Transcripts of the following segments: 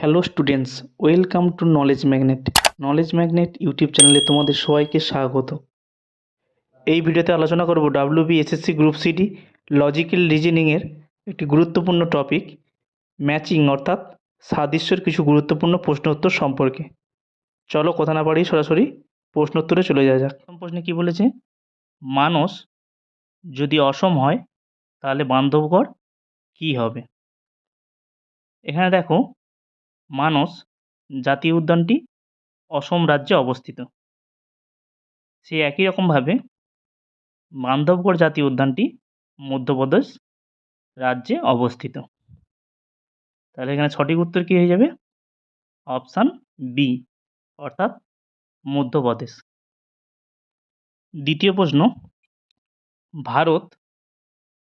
Hello students, welcome to knowledge magnet. Knowledge magnet YouTube চ্যানেলে তোমাদের সবাইকে স্বাগত। এই ভিডিওতে আলোচনা করব WB SSC group CD logical রিজনিংয়ের একটি গুরুত্বপূর্ণ টপিক ম্যাচিং অর্থাৎ সাদৃশ্যের কিছু গুরুত্বপূর্ণ প্রশ্ন উত্তর সম্পর্কে। চলো কথা না বাড়িয়ে সরাসরি প্রশ্ন উত্তরে চলে যাওয়া যাক। প্রথম প্রশ্নে কী বলেছে? মানুষ যদি অসম হয়, তাহলে বান্ধবগড় কী হবে? এখানে দেখো মানস জাতীয় উদ্যানটি অসম রাজ্যে অবস্থিত। সে একই রকমভাবে বান্ধবগড় জাতীয় উদ্যানটি মধ্যপ্রদেশ রাজ্যে অবস্থিত। তাহলে এখানে সঠিক উত্তর কী হয়ে যাবে? অপশান বি অর্থাৎ মধ্যপ্রদেশ। দ্বিতীয় প্রশ্ন, ভারত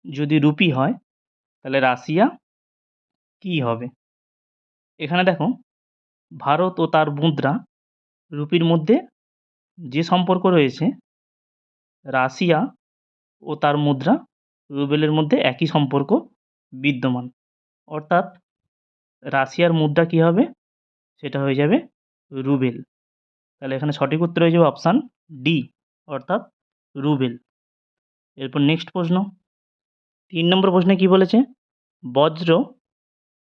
যদি রুপি হয়, তাহলে রাশিয়া কী হবে? এখানে দেখো, ভারত ও তার মুদ্রা রুপির মধ্যে যে সম্পর্ক রয়েছে, রাশিয়া ও তার মুদ্রা রুবেলের মধ্যে একই সম্পর্ক বিদ্যমান। অর্থাৎ রাশিয়ার মুদ্রা কী হবে? সেটা হয়ে যাবে রুবেল। তাহলে এখানে সঠিক উত্তর হয়ে যাবে অপশান ডি, অর্থাৎ রুবেল। এরপর নেক্সট প্রশ্ন। তিন নম্বর প্রশ্নে কী বলেছে? বজ্র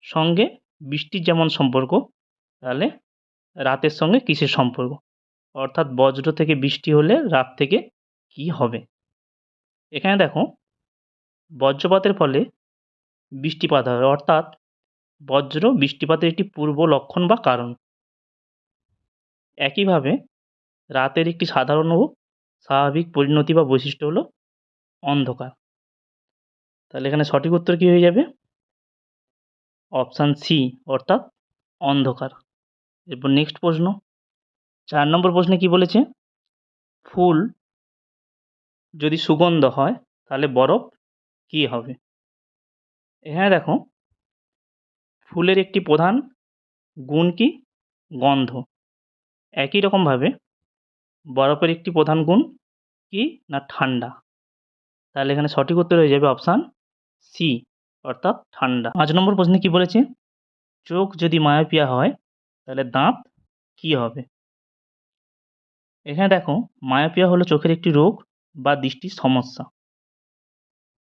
সঙ্গে বৃষ্টির যেমন সম্পর্ক, তাহলে রাতের সঙ্গে কিসের সম্পর্ক? অর্থাৎ বজ্র থেকে বৃষ্টি হলে রাত থেকে কি হবে? এখানে দেখো, বজ্রপাতের ফলে বৃষ্টিপাত হয় অর্থাৎ বজ্র, বৃষ্টিপাতের একটি পূর্ব লক্ষণ বা কারণ। একইভাবে রাতের একটি সাধারণ ও স্বাভাবিক পরিণতি বা বৈশিষ্ট্য হলো অন্ধকার। তাহলে এখানে সঠিক উত্তর কী হয়ে যাবে? অপশান সি অর্থাৎ অন্ধকার। এরপর নেক্সট প্রশ্ন। চার নম্বর প্রশ্নে কি বলেছে? ফুল যদি সুগন্ধ হয়, তাহলে বরফ কী হবে? এখানে দেখো, ফুলের একটি প্রধান গুণ কি? গন্ধ। একই রকমভাবে বরফের একটি প্রধান গুণ কি? না ঠান্ডা। তাহলে এখানে সঠিক উত্তর হয়ে যাবে অপশান সি। অর্থাৎ ঠান্ডা। পাঁচ নম্বর প্রশ্নে কী বলেছে? চোখ যদি মায়োপিয়া হয়, তাহলে দাঁত কী হবে? এখানে দেখো, মায়োপিয়া হলো চোখের একটি রোগ বা দৃষ্টির সমস্যা।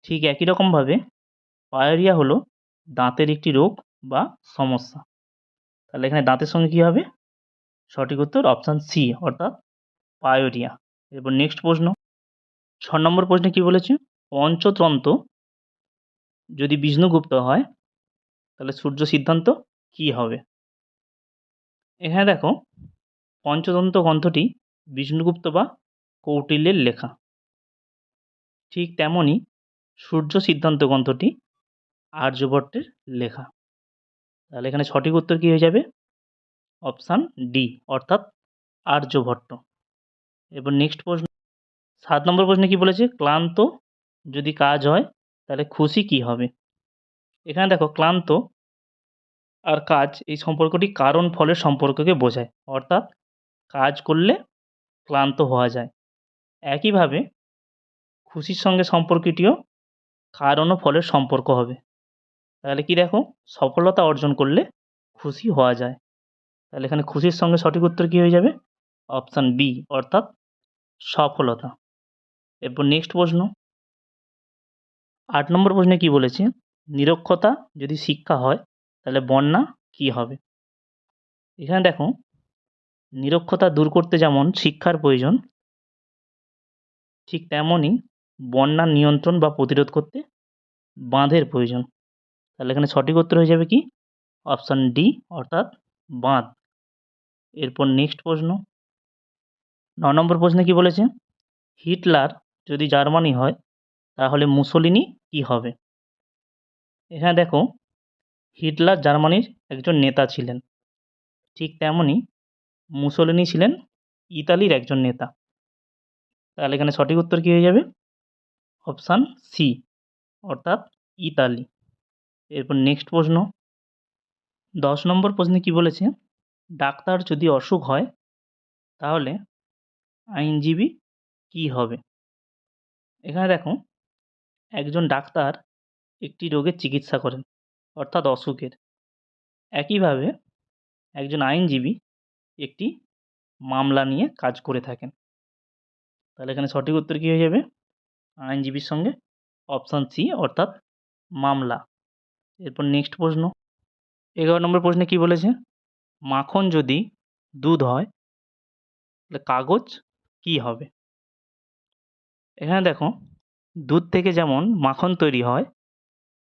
ঠিক একই রকমভাবে পায়োরিয়া হলো দাঁতের একটি রোগ বা সমস্যা। তাহলে এখানে দাঁতের সঙ্গে কী হবে? সঠিক উত্তর অপশান সি, অর্থাৎ পায়োরিয়া। এরপর নেক্সট প্রশ্ন। ছ নম্বর প্রশ্নে কী বলেছে? পঞ্চতন্ত্র যদি বিষ্ণুগুপ্ত হয়, তাহলে সূর্য সিদ্ধান্ত কী হবে? এখানে দেখো, পঞ্চতন্ত্র গ্রন্থটি বিষ্ণুগুপ্ত বা কৌটিল্যের লেখা। ঠিক তেমনই সূর্য সিদ্ধান্ত গ্রন্থটি আর্যভট্টের লেখা। তাহলে এখানে সঠিক উত্তর কী হয়ে যাবে? অপশান ডি, অর্থাৎ আর্যভট্ট। এবার নেক্সট প্রশ্ন, সাত নম্বর প্রশ্নে কী বলেছে? ক্লান্ত যদি কাজ হয় তাহলে খুশি কী হবে? এখানে দেখো ক্লান্ত আর কাজ, এই সম্পর্কটি কারণ ফলের সম্পর্ককে বোঝায়। অর্থাৎ কাজ করলে ক্লান্ত হওয়া যায়। একইভাবে খুশির সঙ্গে সম্পর্কটিও কারণ ও ফলের সম্পর্ক হবে। তাহলে কি দেখো? সফলতা অর্জন করলে খুশি হওয়া যায়। তাহলে এখানে খুশির সঙ্গে সঠিক উত্তর কী হয়ে যাবে? অপশান বি, অর্থাৎ সফলতা। এরপর নেক্সট প্রশ্ন। আট নম্বর প্রশ্নে কী বলেছে? নিরক্ষতা যদি শিক্ষা হয়, তাহলে বন্যা কী হবে? এখানে দেখো, নিরক্ষতা দূর করতে যেমন শিক্ষার প্রয়োজন, ঠিক তেমনই বন্যার নিয়ন্ত্রণ বা প্রতিরোধ করতে বাঁধের প্রয়োজন। তাহলে এখানে সঠিক উত্তর হয়ে যাবে কি? অপশান ডি, অর্থাৎ বাঁধ। এরপর নেক্সট প্রশ্ন। ন নম্বর প্রশ্নে কি বলেছে? হিটলার যদি জার্মানি হয় তাহলে মুসোলিনি কি হবে? এখানে দেখো, হিটলার জার্মানির একজন নেতা ছিলেন। ঠিক তেমনই মুসোলিনি ছিলেন ইতালির একজন নেতা। তাহলে এখানে সঠিক উত্তর কী হয়ে যাবে? অপশান সি, অর্থাৎ ইতালি। এরপর নেক্সট প্রশ্ন। দশ নম্বর প্রশ্নে কী বলেছে? ডাক্তার যদি অসুখ হয়, তাহলে আইনজীবী কী হবে? এখানে দেখো একজন ডাক্তার একটি রোগের চিকিৎসা করেন, অর্থাৎ অসুখের। একইভাবে একজন আইনজীবী একটি মামলা নিয়ে কাজ করে থাকেন। তাহলে এখানে সঠিক উত্তর কী হয়ে যাবে? আইনজীবীর সঙ্গে অপশান সি, অর্থাৎ মামলা। এরপর নেক্সট প্রশ্ন। এগারো নম্বর প্রশ্নে কী বলেছে? মাখন যদি দুধ হয়, তাহলে কাগজ কী হবে? এখানে দেখো দুধ থেকে যেমন মাখন তৈরি হয়,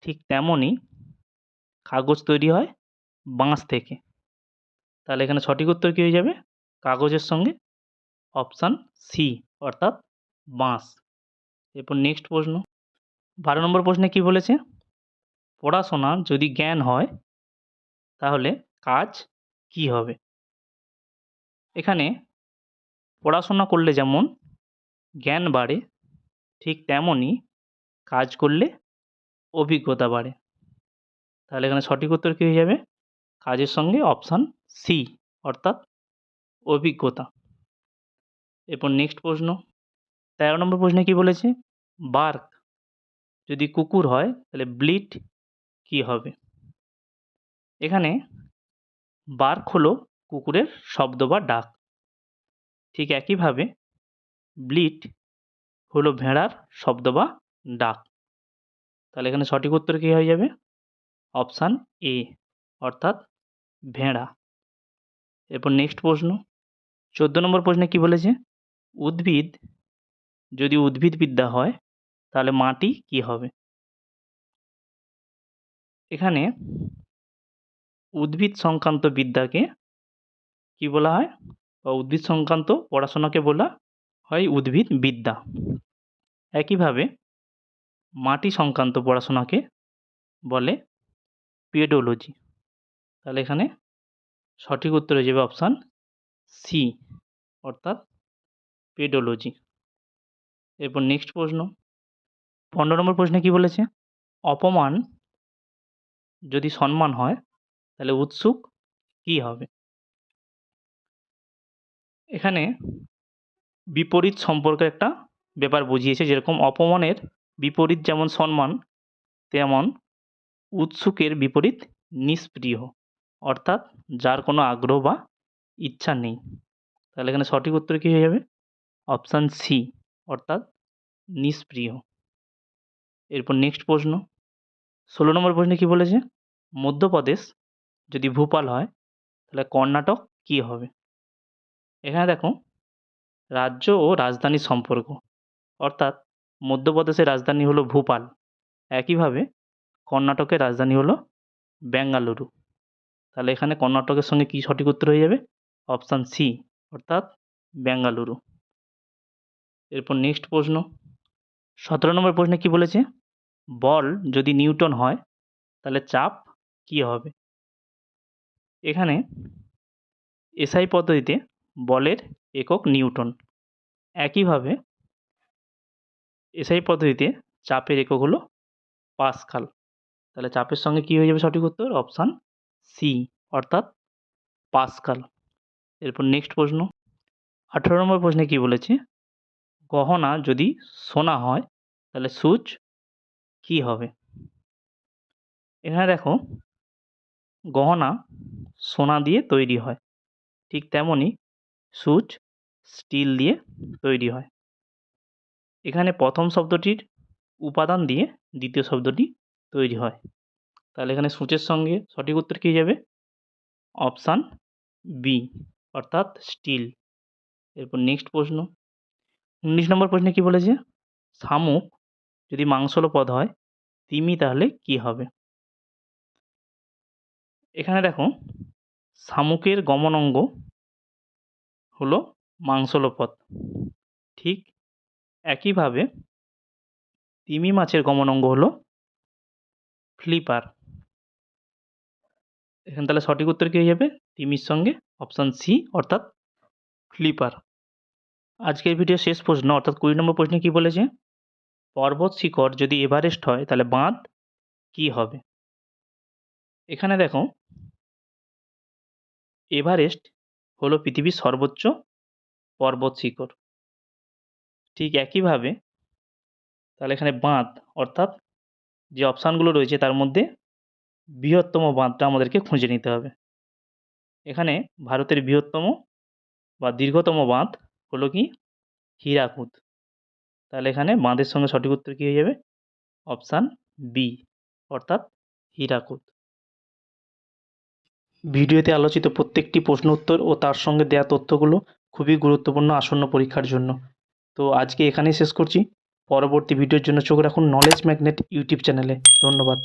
ঠিক তেমনই কাগজ তৈরি হয় বাঁশ থেকে। তাহলে এখানে সঠিক উত্তর কী হয়ে যাবে? কাগজের সঙ্গে অপশান সি অর্থাৎ বাঁশ। এরপর নেক্সট প্রশ্ন। বারো নম্বর প্রশ্নে কী বলেছে? পড়াশোনা যদি জ্ঞান হয়, তাহলে কাজ কী হবে? এখানে পড়াশোনা করলে যেমন জ্ঞান বাড়ে ঠিক তেমনই কাজ করলে অভিজ্ঞতা বাড়ে। তাহলে এখানে সঠিক উত্তর কী হয়ে যাবে? কাজের সঙ্গে অপশান সি অর্থাৎ অভিজ্ঞতা। এরপর নেক্সট প্রশ্ন। তেরো নম্বর প্রশ্নে কী বলেছে? বার্ক যদি কুকুর হয়, তাহলে ব্লিট কী হবে? এখানে বার্ক হলো কুকুরের শব্দ বা ডাক। ঠিক একইভাবে ব্লিট হলো ভেড়ার শব্দ বা ডাক। তাহলে এখানে সঠিক উত্তর কী হয়ে যাবে? অপশান এ, অর্থাৎ ভেড়া। এরপর নেক্সট প্রশ্ন। চোদ্দ নম্বর প্রশ্নে কী বলেছে? উদ্ভিদ, যদি উদ্ভিদবিদ্যা হয়, তাহলে মাটি কী হবে? এখানে উদ্ভিদ সংক্রান্ত বিদ্যাকে কী বলা হয়? বা উদ্ভিদ সংক্রান্ত পড়াশোনাকে বলা হয় উদ্ভিদ বিদ্যা। একইভাবে মাটি সংক্রান্ত পড়াশোনাকে বলে পেডোলজি তাহলে এখানে সঠিক উত্তর যাবে অপশান সি, অর্থাৎ পেডোলজি এরপর নেক্সট প্রশ্ন। পনেরো নম্বর প্রশ্নে কী বলেছে? অপমান যদি সম্মান হয়, তাহলে উৎসুক কী হবে? এখানে বিপরীত সম্পর্কে একটা ব্যাপার বুঝিয়েছে যেরকম অপমানের বিপরীত যেমন সম্মান, তেমন উৎসুকের বিপরীত নিষ্প্রিয়। অর্থাৎ যার কোনো আগ্রহ বা ইচ্ছা নেই। তাহলে এখানে সঠিক উত্তর কী হয়ে যাবে? অপশান সি অর্থাৎ নিষ্প্রিয়। এরপর নেক্সট প্রশ্ন। ষোলো নম্বর প্রশ্নে কী বলেছে? মধ্যপ্রদেশ যদি ভূপাল হয়, তাহলে কর্ণাটক কী হবে? এখানে দেখো, রাজ্য ও রাজধানীর সম্পর্ক। অর্থাৎ মধ্যপ্রদেশের রাজধানী হলো ভূপাল। একইভাবে কর্ণাটকের রাজধানী হলো বেঙ্গালুরু। তাহলে এখানে কর্ণাটকের সঙ্গে কী সঠিক উত্তর হয়ে যাবে? অপশান সি, অর্থাৎ বেঙ্গালুরু। এরপর নেক্সট প্রশ্ন। সতেরো নম্বর প্রশ্নে কী বলেছে? বল যদি নিউটন হয়, তাহলে চাপ কী হবে? এখানে এসআই পদ্ধতিতে বলের একক নিউটন। একইভাবে এসআই পদ্ধতিতে চাপের একক হলো পাস্কাল। তাহলে চাপের সঙ্গে কী হয়ে যাবে সঠিক উত্তর? অপশান সি, অর্থাৎ পাস্কাল। এরপর নেক্সট প্রশ্ন। আঠেরো নম্বর প্রশ্নে কী বলেছে? গহনা যদি সোনা হয়, তাহলে সূচ কী হবে? এখানে দেখো, গহনা সোনা দিয়ে তৈরি হয়। ঠিক তেমনই সূচ স্টিল দিয়ে তৈরি হয়। এখানে প্রথম শব্দটির উপাদান দিয়ে দ্বিতীয় শব্দটি তৈরি হয়। তাহলে এখানে সূচের সঙ্গে সঠিক উত্তর কী যাবে? অপশান বি অর্থাৎ স্টিল। এরপর নেক্সট প্রশ্ন। উনিশ নম্বর প্রশ্নে কী বলেছে? শামুক যদি মাংসল পদ হয়, তিমি তাহলে কী হবে? এখানে দেখো, শামুকের গমন অঙ্গ হলো মাংসলপথ ঠিক একইভাবে তিমি মাছের গমন অঙ্গ হলো ফ্লিপার। এখানে তাহলে সঠিক উত্তর কী হয়ে যাবে? তিমির সঙ্গে অপশান সি অর্থাৎ ফ্লিপার। আজকের ভিডিও শেষ প্রশ্ন, অর্থাৎ কুড়ি নম্বর প্রশ্নে কী বলেছে? পর্বত শিখর যদি এভারেস্ট হয়, তাহলে বাঁধ কী হবে? এখানে দেখো, এভারেস্ট হলো পৃথিবীর সর্বোচ্চ পর্বত শিখর। ঠিক একইভাবে তাহলে এখানে বাঁধ অর্থাৎ যে অপশানগুলো রয়েছে তার মধ্যে বৃহত্তম বাঁধটা আমাদেরকে খুঁজে নিতে হবে। এখানে ভারতের বৃহত্তম বা দীর্ঘতম বাঁধ হলো কি? হীরাকুদ। তাহলে এখানে বাঁধের সঙ্গে সঠিক উত্তর কী হয়ে যাবে? অপশান বি অর্থাৎ হীরাকুদ। ভিডিওতে আলোচিত প্রত্যেকটি প্রশ্ন উত্তর ও তার সঙ্গে দেওয়া তথ্যগুলো খুবই গুরুত্বপূর্ণ আসন্ন পরীক্ষার জন্য। তো আজকে এখানেই শেষ করছি। পরবর্তী ভিডিওর জন্য চোখ রাখুন নলেজ ম্যাগনেট ইউটিউব চ্যানেলে ধন্যবাদ।